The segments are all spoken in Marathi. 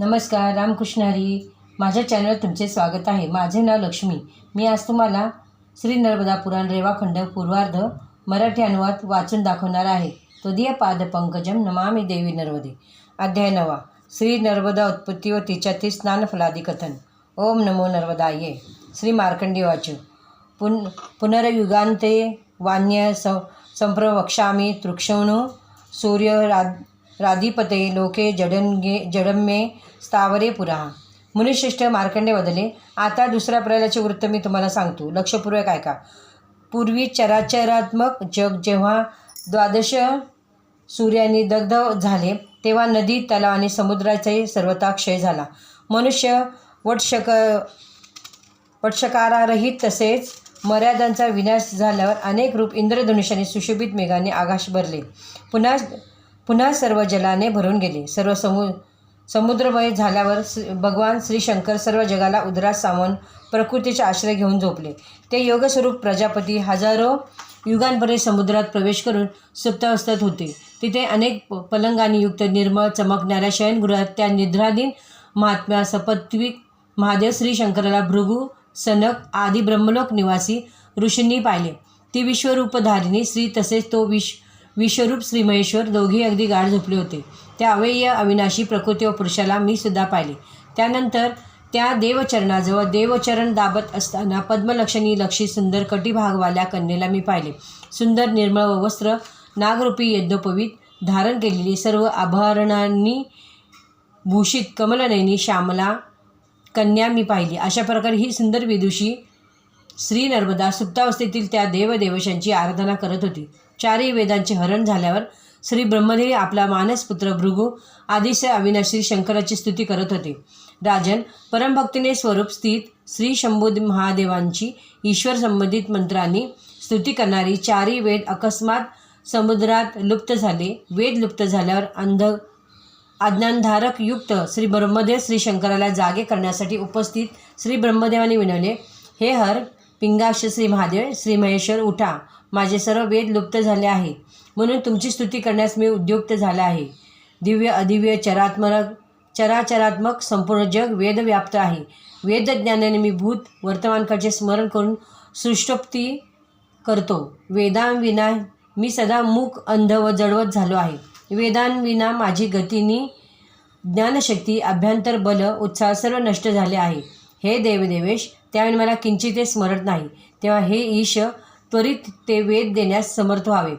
नमस्कार रामकृष्ण हरी. माझ्या चॅनल तुमचे स्वागत आहे. माझे नाव लक्ष्मी. मी आज तुम्हाला श्री नर्मदा पुराण रेवाखंड पूर्वार्ध मराठी अनुवाद वाचून दाखवणार आहे. तदीय पाद पंकजम नमामि देवी नर्मदे. अध्याय नवा. श्री नर्मदा उत्पत्ती व तिच्यातील स्नानफलादी कथन. ओम नमो नर्मदा ये श्री मार्कंडी वाचू. पुन पुनर्युगांते वान्य स संप्रवक्षामी तृक्षणू सूर्य रा राधिपते लोके जडंगे जडम्ये स्थावरे पुरा. मुनिश्रेष्ठ मार्कंडे बदले आता दुसऱ्या प्रयाचे वृत्त मी तुम्हाला सांगतो. लक्षपूर्वक ऐका. पूर्वी चराचरात्मक जग जेव्हा द्वादश सूर्याने दग्ध झाले तेव्हा नदी तलाव आणि समुद्राचाही सर्वता क्षय झाला. मनुष्य वटशक वटशकारारहित तसेच मर्यादांचा विनाश झाल्यावर अनेक रूप इंद्रधनुष्याने सुशोभित मेघाने आकाश भरले. पुन्हा पुन्हा सर्व जलाने भरून गेले. सर्व समु समुद्रमय झाल्यावर श्री भगवान श्री शंकर सर्व जगाला उदरात सामावून प्रकृतीचे आश्रय घेऊन झोपले. ते योगस्वरूप प्रजापती हजारो युगांपर्यंत समुद्रात प्रवेश करून सुप्तावस्थेत होते. तिथे अनेक पलंगांनी युक्त निर्मळ चमकणाऱ्या शयनगृहात त्या निद्राधीन महात्म्या सपत्विक महादेव श्री शंकराला भृगू सनक आदी ब्रह्मलोक निवासी ऋषींनी पाहिले. ती विश्वरूपधारिणी श्री तसेच तो विश्व विश्वरूप श्रीमहेश्वर दोघे अगदी गाढ झोपले होते. त्या अवेय अविनाशी प्रकृती व पुरुषाला मी सुद्धा पाहिले. त्यानंतर त्या देवचरणाजवळ देवचरण दाबत असताना पद्मलक्षणी लक्षी सुंदर कटिभागवाल्या कन्येला मी पाहिले. सुंदर निर्मळ व वस्त्र नागरूपी यज्ञोपवीत धारण केलेली सर्व आभरणांनी भूषित कमलनयनी श्यामला कन्या मी पाहिली. अशा प्रकारे ही सुंदर विदुषी श्री नर्मदा सुप्तावस्थेतील त्या देवदेवशांची आराधना करत होती. चारही वेदांचे हरण झाल्यावर श्री ब्रह्मदेवी आपला मानसपुत्र भृगू आदिश्य अविनाशी शंकराची स्तुती करत होते. राजन परमभक्तीने स्वरूप स्थित श्री शंभू महादेवांची ईश्वर संबंधित मंत्रांनी स्तुती करणारी चारही वेद अकस्मात समुद्रात लुप्त झाले. वेद लुप्त झाल्यावर अंध अज्ञानधारक युक्त श्री ब्रह्मदेव श्री शंकराला जागे करण्यासाठी उपस्थित श्री ब्रह्मदेवाने विनवले हे हर पिंगाक्ष श्री महादेव श्री महेश्वर उठा. माझे सर्व वेद लुप्त झाले आहे. म्हणून तुमची स्तुती करण्यास मी उद्युक्त झाला आहे. दिव्य अदिव्य चरात्मक चराचरात्मक संपूर्ण जग वेदव्याप्त आहे. वेदज्ञानाने मी भूत वर्तमानकाचे स्मरण करून सृष्टोक्ती करतो. वेदांविना मी सदा मूक अंध व जडवत झालो आहे. वेदांविना माझी गतीनी ज्ञानशक्ती अभ्यंतर बल उत्साह सर्व नष्ट झाले आहे. हे देवदेवेश त्यावेळी मला किंचिते स्मरत नाही. तेव्हा हे ईश त्वरित ते वेद देण्यास समर्थ व्हावे.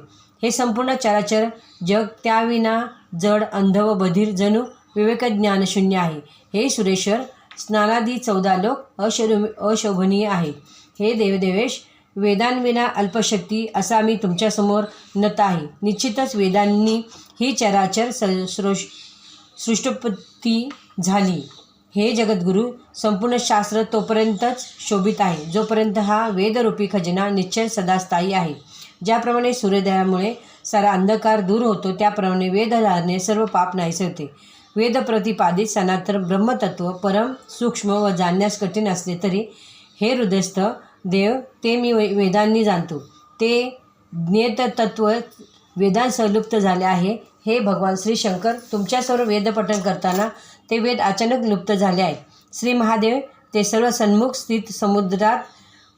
हे संपूर्ण चराचर जग त्याविना जड अंध व बधीर जणू विवेकज्ञानशून्य आहे. हे सुरेश्वर स्नानादी चौदा लोक अशो अशोभनीय आहे. हे देवदेवेश वेदांविना अल्पशक्ती असा मी तुमच्यासमोर नत आहे. निश्चितच वेदांनी ही चराचर स सृष सृष्टोत्पत्ती झाली. हे जगद्गुरू संपूर्ण शास्त्र तोपर्यंतच शोभित आहे जोपर्यंत हा वेदरूपी खजिना निश्चय सदास्थायी आहे. ज्याप्रमाणे सूर्योदयामुळे सारा अंधकार दूर होतो त्याप्रमाणे वेदधारणे सर्व पाप नाहीसे होते वेद प्रतिपादित सनातन ब्रह्मतत्व परम सूक्ष्म व जाणण्यास कठीण असले तरी हे हृदयस्थ देव ते मी वे वेदांनी जाणतो. ते ज्ञेतत्व वेदांसह लुप्त झाले आहे. हे भगवान श्री शंकर तुमच्यासमोर वेदपठण करताना ते वेद अचानक लुप्त झाले आहेत. श्री महादेव ते सर्व सन्मुख स्थित समुद्रात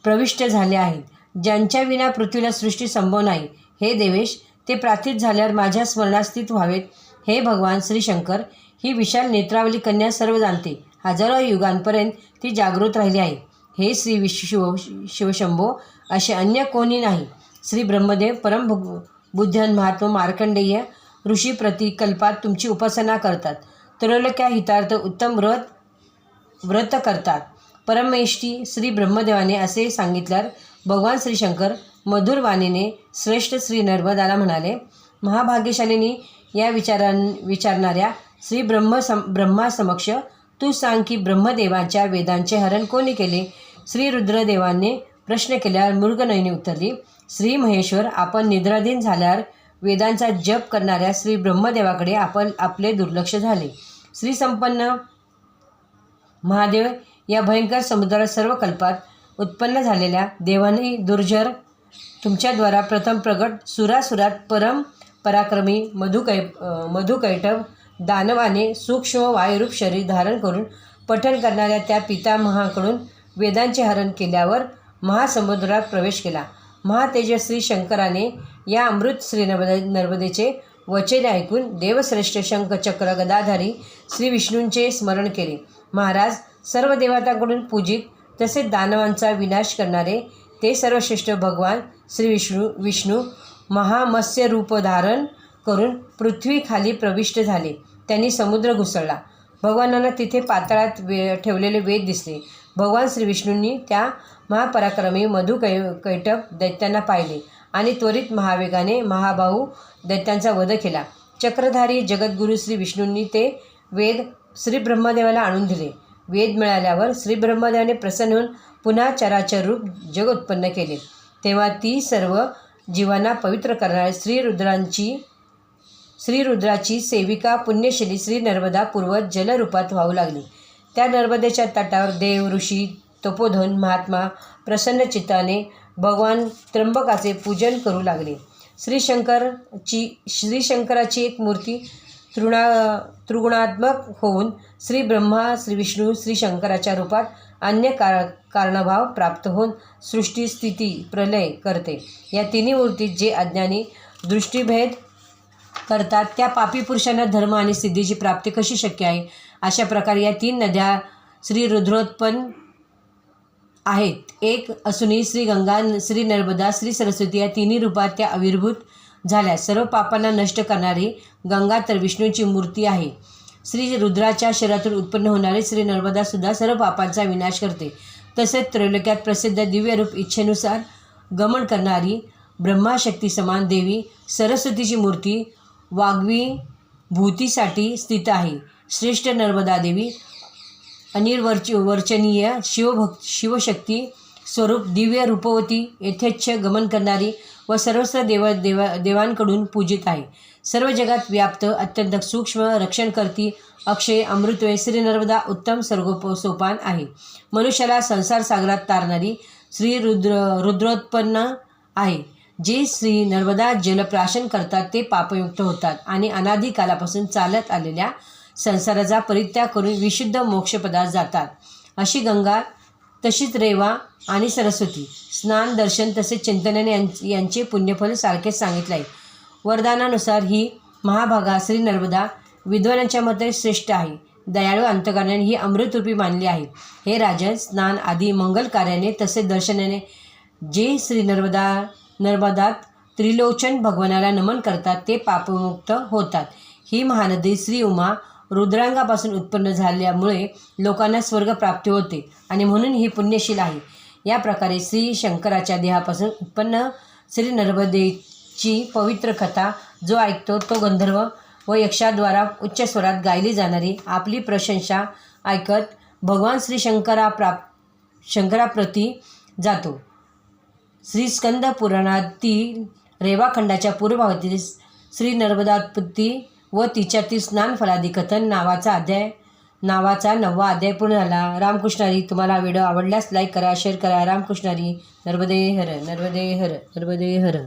प्रविष्ट झाले आहेत. ज्यांच्या विना पृथ्वीला सृष्टी संभव नाही. हे देवेश ते प्राथित झाल्यावर माझ्या स्मरणात स्थित व्हावेत. हे भगवान श्री शंकर ही विशाल नेत्रावली कन्या सर्व जाणते. हजारो युगांपर्यंत ती जागृत राहिली आहे. हे श्री विश्व शिव शिवशंभो असे अन्य कोणी नाही. श्री ब्रह्मदेव परम भु बुद्धन महात्मा मार्कंडेय ऋषी प्रतिकल्पात तुमची उपासना करतात. त्रैलोक्या हितार्थ उत्तम व्रत व्रत करतात. परमेष्टी श्री ब्रह्मदेवाने असे सांगितल्यावर भगवान श्री शंकर मधुर वाणीने श्रेष्ठ श्री नर्मदाला म्हणाले महाभाग्यशालीनी या विचारां विचारणाऱ्या श्री ब्रह्म सम ब्रह्मासमक्ष तू सांग की ब्रह्मदेवाच्या वेदांचे हरण कोणी केले? श्री रुद्रदेवाने प्रश्न केल्यावर मृगनयनी उत्तरली श्री महेश्वर आपण निद्राधीन झाल्यावर वेदांचा जप करणाऱ्या श्री ब्रह्मदेवाकडे आपण आपले दुर्लक्ष झाले. श्रीसंपन्न महादेव या भयंकर समुद्रात सर्व कल्पात उत्पन्न झालेल्या देवानी दुर्जर तुमच्याद्वारा प्रथम प्रगट सुरासुरात परम पराक्रमी मधुकै मधुकैटव दानवाने सूक्ष्म वायुरूप शरीर धारण करून पठण करणाऱ्या त्या पितामहाकडून वेदांचे हरण केल्यावर महासमुद्रात प्रवेश केला. महातेजस्वी शंकराने या अमृत श्री नर्मदे नर्मदेचे वचन ऐकून देवश्रेष्ठ शंख चक्र गदाधारी श्री विष्णूंचे स्मरण केले. महाराज सर्व देवतांकडून पूजित तसेच दानवांचा विनाश करणारे ते सर्वश्रेष्ठ भगवान श्री विष्णू विष्णू महामत्स्य रूप धारण करून पृथ्वीखाली प्रविष्ट झाले. त्यांनी समुद्र घुसळला. भगवानांना तिथे पातळात वे ठेवलेले वेद दिसले. भगवान श्री विष्णूंनी त्या महापराक्रमी मधुकै कैटक दैत्यांना पाहिले. आणि त्वरित महावेगाने महाबाहू दैत्यांचा वध केला. चक्रधारी जगद्गुरू श्री विष्णूंनी ते वेद श्री ब्रह्मदेवाला आणून दिले. वेद मिळाल्यावर श्री ब्रह्मदेवाने प्रसन्न होऊन पुन्हा चराचर रूप जग उत्पन्न केले. तेव्हा ती सर्व जीवांना पवित्र करणारी श्रीरुद्रांची श्रीरुद्राची सेविका पुण्यशैली श्री नर्मदा पूर्वत जलरूपात वाहू लागली. त्या नर्मदेच्या तटावर देव ऋषी तपोधन महात्मा प्रसन्न चित्ताने भगवान त्र्यंबकाचे पूजन करू लागले. श्रीशंकरची श्रीशंकराची एक मूर्ती तृणा त्रिगुणात्मक होऊन श्री ब्रह्मा श्री विष्णू श्री शंकराच्या रूपात अन्य कार कारणभाव प्राप्त होऊन सृष्टी स्थिती प्रलय करते. या तिन्ही मूर्तीत जे अज्ञानी दृष्टीभेद करतात त्या पापी पुरुषांना धर्म आणि सिद्धीची प्राप्ती कशी शक्य आहे? अशा प्रकारे या तीन नद्या श्री रुद्रोत्पन्न आहेत. एक असूनही श्री गंगा श्री नर्मदा श्री सरस्वती या तिन्ही रूपात त्या आविर्भूत झाल्या. सर्व पापांना नष्ट करणारी गंगा तर विष्णूची मूर्ती आहे. श्री रुद्राच्या शरीरातून उत्पन्न होणारे श्री नर्मदासुद्धा सर्व पापांचा विनाश करते. तसेच त्रैलोक्यात प्रसिद्ध दिव्यरूप इच्छेनुसार गमन करणारी ब्रह्माशक्ती समान देवी सरस्वतीची मूर्ती वाघवी भूतीसाठी स्थित आहे. श्रेष्ठ नर्मदा देवी अनिर्वर्च वर्चनीय शिवभक्त शिवशक्ती स्वरूप दिव्य रूपवती यथेच्छ गमन करणारी व सर्वस्व देव देवा देवांकडून पूजित आहे. सर्व जगात व्याप्त अत्यंत सूक्ष्म रक्षणकर्ती अक्षय अमृतवे श्री नर्मदा उत्तम सर्गोप सोपान आहे. मनुष्याला संसार सागरात तारणारी श्री रुद्र रुद्रोत्पन्न आहे. जे श्री नर्मदा जलप्राशन करतात ते पापयुक्त होतात आणि अनादिकालापासून चालत आलेल्या संसाराचा परित्याग करून विशुद्ध मोक्षपदात जातात. अशी गंगा तशीच रेवा आणि सरस्वती. स्नान दर्शन तसेच चिंतनाने यां यांचे पुण्यफल सारखेच सांगितले. आहे वरदानानुसार ही महाभागा श्री नर्मदा विद्वानांच्या मते श्रेष्ठ आहे. दयाळू अंतकरणाने ही अमृतरूपी मानली आहे. हे राजन स्नान आदी मंगल कार्याने तसेच दर्शनाने जे श्री नर्मदा नर्मदात त्रिलोचन भगवानाला नमन करतात ते पापमुक्त होतात. ही महानदी श्री उमा रुद्रांगापासून उत्पन्न झाल्यामुळे लोकांना स्वर्ग प्राप्ती होते आणि म्हणून ही पुण्यशील आहे. या प्रकारे श्री शंकराच्या देहापासून उत्पन्न श्री नर्मदेची पवित्र कथा जो ऐकतो तो गंधर्व व यक्षाद्वारा उच्च स्वरात गायली जाणारी आपली प्रशंसा ऐकत भगवान श्री शंकरा प्राप शंकराप्रती जातो. श्री स्कंद पुराणातील रेवाखंडाच्या पूर्वभागातील श्री नर्मदापती व तिच्यातील स्नान कथन नावाचा अध्याय नावाचा नववा अध्याय पूर्ण झाला. रामकृष्णारी तुम्हाला व्हिडिओ आवडल्यास लाईक करा शेअर करा. रामकृष्णारी नर्मदे हर नर्मदे हर नर्मदे हर.